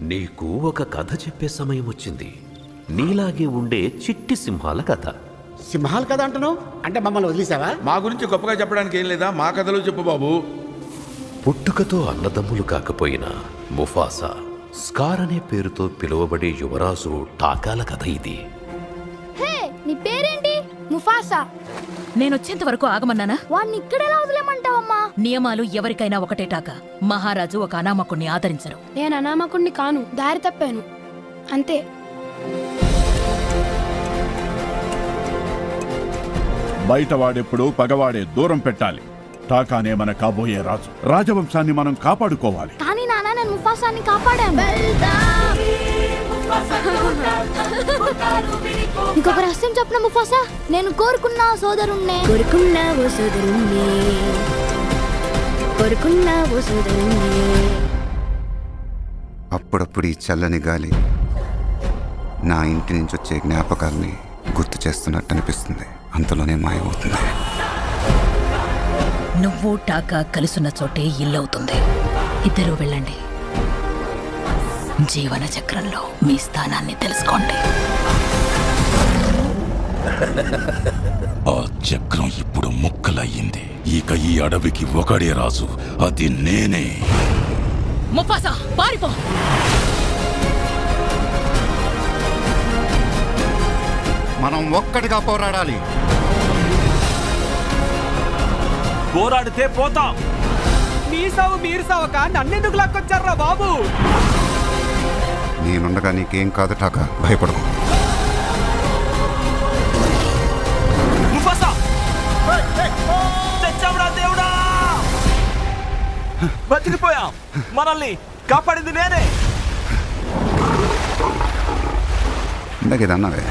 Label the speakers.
Speaker 1: నీకు ఒక కథ చెప్పే సమయం వచ్చింది. నీలాగే ఉండే చిట్టి సింహాల కథ.
Speaker 2: సింహాలు కదా అంటున్నావు? అంటే మమ్మల్ని వదిలేసావా?
Speaker 3: మా గురించి గొప్పగా చెప్పడానికి ఏం లేదా? మా కథలు చెప్పు బాబు.
Speaker 1: పుట్టుకతో అన్నదమ్ములు కాకపోయినా ముఫాసా స్కార్ అనే పేరుతో పిలువబడే యువరాజు టాకాల కథ ఇది.
Speaker 4: హే నీ పేరేంటి? ముఫాసా.
Speaker 5: నేనొచ్చేంత వరకు ఆగమన్నానా?
Speaker 4: వాడిని ఇక్కడెలా వదిలేమంటావమ్మా?
Speaker 5: నియమాలు ఎవరికైనా ఒకటేటాక మహారాజు ఒక అనామకుణ్ణి ఆదరించరు.
Speaker 4: నేను అనామకుణ్ణి కాను దారి తప్పాను. అంతే.
Speaker 6: బయట వాడెప్పుడు పగవాడే దూరం పెట్టాలి. టాకానే మన కాబోయే రాజు. రాజవంశాన్ని మనం కాపాడుకోవాలి.
Speaker 4: కానీ నాన్న నేను ముఫాసాని కాపాడాను. ఇంకొక రహస్యం చెప్పిన ముఫాసా? నేను కోరుకున్న సోదరుణ్ణే.
Speaker 7: కోరుకున్నా ఓ సోదరుణ్ణి. కోరుకున్నా ఓ సోదరుణ్ణి.
Speaker 8: అప్పుడప్పుడు ఈ చల్లని గాలి నా ఇంటి నుంచి వచ్చే జ్ఞాపకాల్ని గుర్తు చేస్తున్నట్టు అనిపిస్తుంది. అంతలోనే మాయమవుతుంది.
Speaker 5: నువ్వు టాకా కలుసున్న చోటే ఇల్లవుతుంది. ఇద్దరూ వెళ్ళండి. జీవన చక్రంలో మీ స్థానాన్ని తెలుసుకోండి.
Speaker 9: ఆ చక్రం ఇప్పుడు ముక్కలయ్యింది. ఇక ఈ అడవికి ఒకడే రాజు. అది నేనే.
Speaker 5: ముఫాసా పారిపో.
Speaker 8: మనం ఒక్కటిగా పోరాడాలి.
Speaker 10: పోరాడితే పోతాం. మీ సావు మీరు సావక నన్నెందుకు లాక్కొచ్చారా బాబు?
Speaker 8: నేనుండగా నీకేం కాదు టాకా భయపడకు.
Speaker 10: బతికిపోయాం మనల్ని కాపాడింది నేనే.
Speaker 8: ఇందాక ఇది అన్నావే.